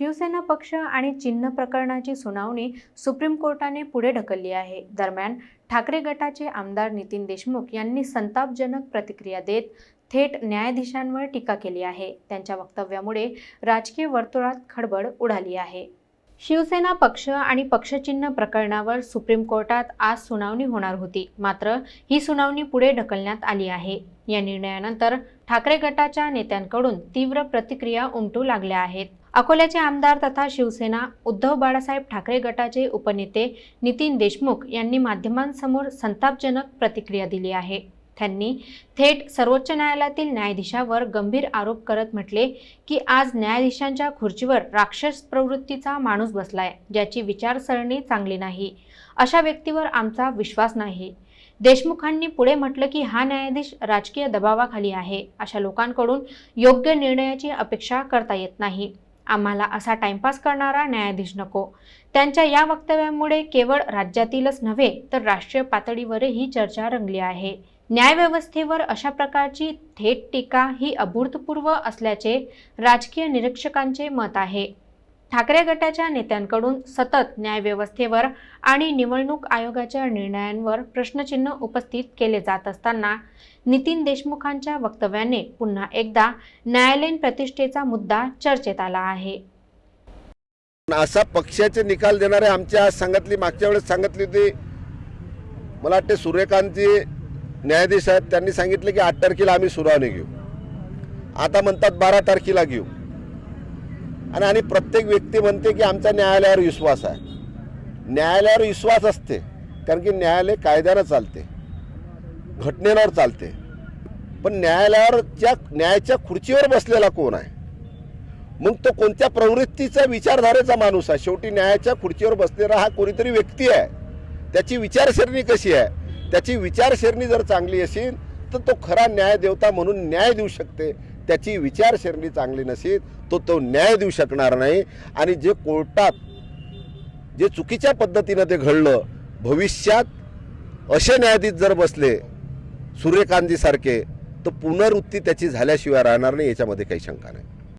शिवसेना पक्ष आणि चिन्ह प्रकरणाची सुनावणी सुप्रीम कोर्टाने पुढे ढकलली आहे. दरम्यान ठाकरे गटाचे आमदार नितीन देशमुख यांनी संतापजनक प्रतिक्रिया देत थेट न्यायाधीशांवर टीका केली आहे. त्यांच्या वक्तव्यामुळे राजकीय वर्तुळात खडबड उडाली आहे. शिवसेना पक्ष आणि पक्षचिन्ह प्रकरणावर सुप्रीम कोर्टात आज सुनावणी होणार होती. मात्र ही सुनावणी पुढे ढकलण्यात आली आहे. या निर्णयानंतर ठाकरे गटाच्या नेत्यांकडून तीव्र प्रतिक्रिया उमटू लागल्या आहेत. अकोल्याचे आमदार तथा शिवसेना उद्धव बाळासाहेब ठाकरे गटाचे उपनेते नितीन देशमुख यांनी माध्यमांसमोर संतापजनक प्रतिक्रिया दिली आहे. त्यांनी थेट सर्वोच्च न्यायालयातील न्यायाधीशावर गंभीर आरोप करत म्हटले की आज न्यायाधीशांच्या खुर्चीवर राक्षस प्रवृत्तीचा माणूस बसलाय ज्याची विचारसरणी चांगली नाही. अशा व्यक्तीवर आमचा विश्वास नाही. देशमुखांनी पुढे म्हटलं की हा न्यायाधीश राजकीय दबावाखाली आहे. अशा लोकांकडून योग्य निर्णयाची अपेक्षा करता येत नाही. आम्हाला असा टाइमपास करणारा न्यायाधीश नको. त्यांच्या या वक्तव्यामुळे केवळ राज्यातीलच नव्हे तर राष्ट्रीय पातळीवरही चर्चा रंगली आहे. न्यायव्यवस्थेवर अशा प्रकारची थेट टीका ही अभूतपूर्व असल्याचे राजकीय निरीक्षकांचे मत आहे. ठाकरे गटाच्या नेत्यांकडून सतत न्यायव्यवस्थेवर आणि निवडणूक आयोगाच्या निर्णयांवर प्रश्नचिन्ह उपस्थित केले जात असताना नितीन देशमुखांच्या वक्तव्याने पुन्हा एकदा न्यायालयीन प्रतिष्ठेचा मुद्दा चर्चेत आला आहे. असा पक्षाचे निकाल देणारे आमच्या सांगितली मागच्या वेळेस सांगितली होती मला वाटते सूर्यकांतजी न्यायाधीश आहेत त्यांनी सांगितले की आठ तारखेला आम्ही सुनावणी घेऊ. आता म्हणतात बारा तारखेला घेऊ. आणि आणि प्रत्येक व्यक्ती म्हणते की आमचा न्यायालयावर विश्वास आहे. न्यायालयावर विश्वास असते कारण की न्यायालय कायद्यानं चालते घटनेवर चालते. पण न्यायालयावरच्या न्यायाच्या खुर्चीवर बसलेला कोण आहे? मग तो कोणत्या प्रवृत्तीचा विचारधारेचा माणूस आहे? शेवटी न्यायाच्या खुर्चीवर बसलेला हा कोणीतरी व्यक्ती आहे. त्याची विचारसरणी कशी आहे? त्याची विचारसरणी जर चांगली असेल तर तो खरा न्याय देवता म्हणून न्याय देऊ शकते. त्याची विचारसरणी चांगली नसेल तो तो न्याय देऊ शकणार नाही. आणि जे कोर्टात जे चुकीच्या पद्धतीनं ते घडलं भविष्यात असे न्यायाधीश जर बसले सूर्यकांतीसारखे तर पुनरुत्ती त्याची झाल्याशिवाय राहणार नाही याच्यामध्ये काही शंका नाही.